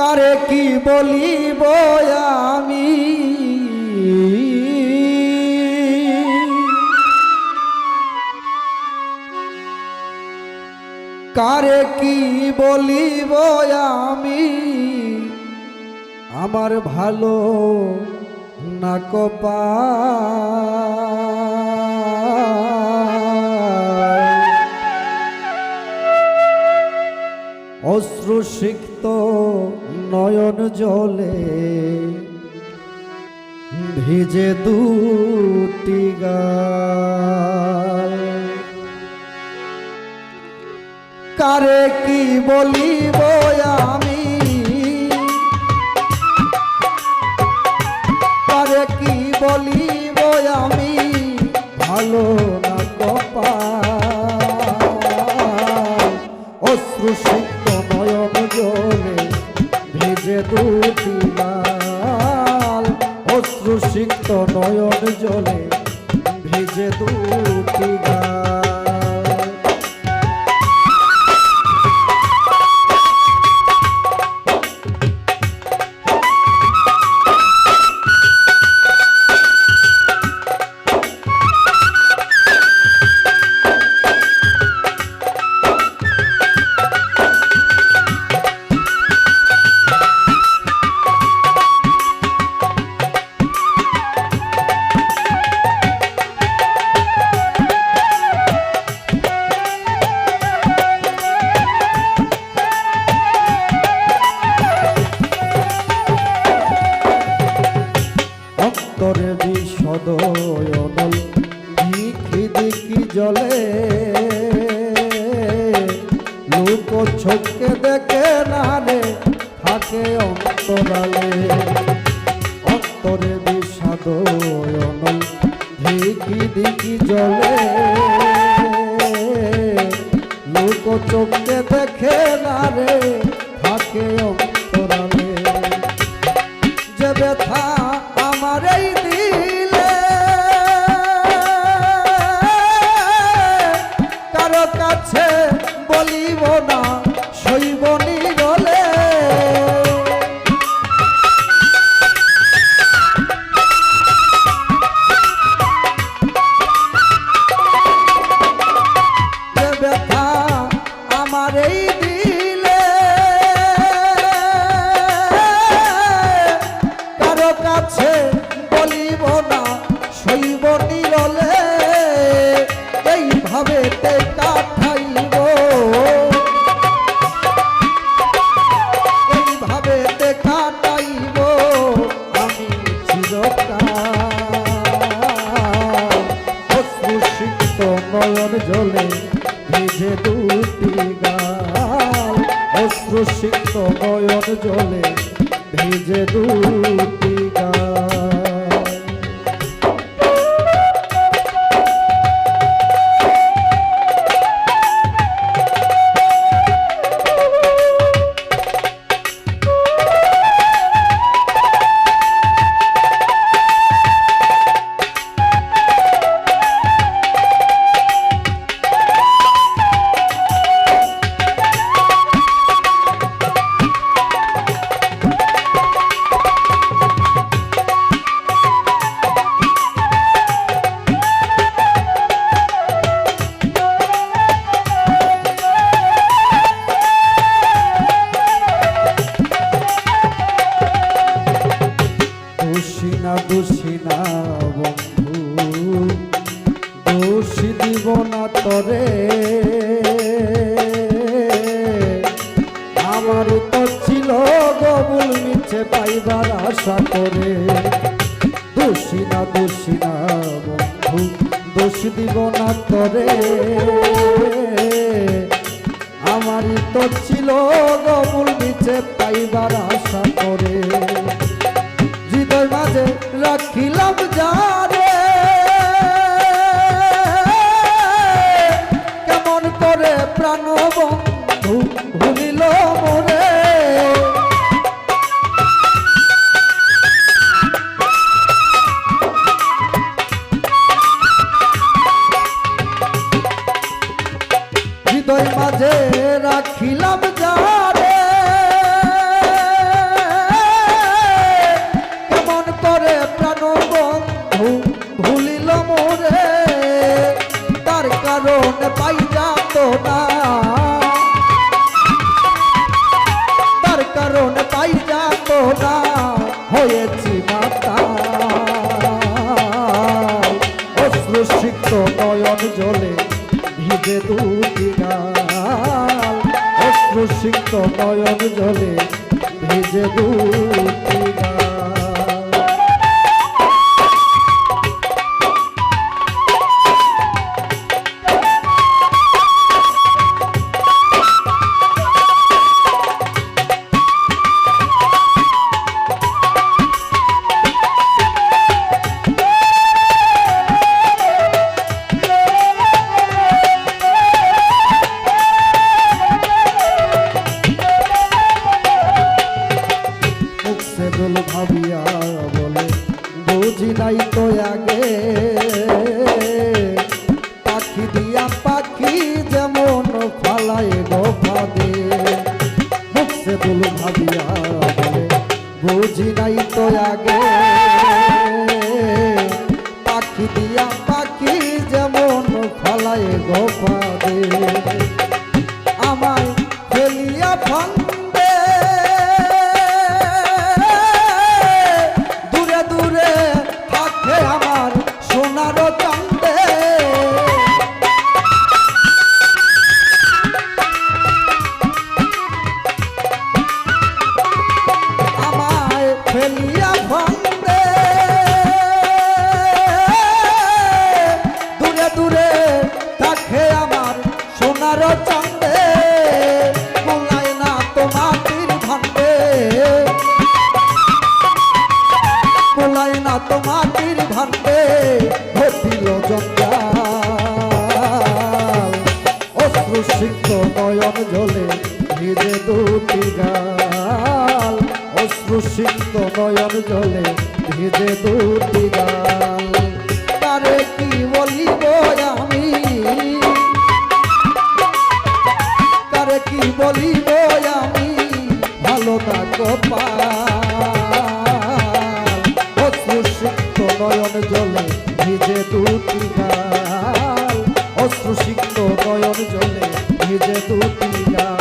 কারে কি বলিব আমি? কারে কি বলিব আমি? আমার ভালো না কপা অশ্রুসিক্ত নয়ন জলে ভিজে দুটি কারে কি বলিব ভেজে দুটি লাল অশ্রুসিক্ত নয়ন জলে ভিজে দুটি গাল। অন্তরে বিশদ অনল। দিকি দিকি জলে। লোক চোখে দেখে না রে থাকে অন্তরালে। অন্তরে বিষাদ অনল। দিকি দিকি জলে। লোক চোখকে দেখে না রে থাকে অন্তরালে। নয়ন জলে ভিজে দুটি গাল। অশ্রুসিক্ত নয়ন জলে ভিজে দুটি গাল। আমার তো ছিল গবুল মিছে পাইবার আশা করে। দোষী না দোষী না বন্ধু, দোষ দিব না তরে। আমারই তো ছিল গবুল মিছে পাইবার জলে আগে পাখি দিয়া পাখি যেমন ফালায় ফাদে, মুখ ভাবিয়া বুঝি নাই তো আগে। পাখি দিয়া পাখি যেমন ফালায় ফাদে, আমায় ফেলিয়া ফান্দে সোনার চান্দে কুলায় না তো মাটির ভান্ডে ঘটিল জঞ্জাল। অশ্রুসিক্ত নয়ন জলে ভিজে দুটি গাল। অশ্রুসিক্ত নয়ন জলে ভিজে দুটি গাল। বলিব আমি, ভালো গোপাল অশ্রুসিক্ত নয়ন জলে নিজে দুটি গাল। অশ্রুসিক্ত নয়ন জলে নিজে দুটি গাল।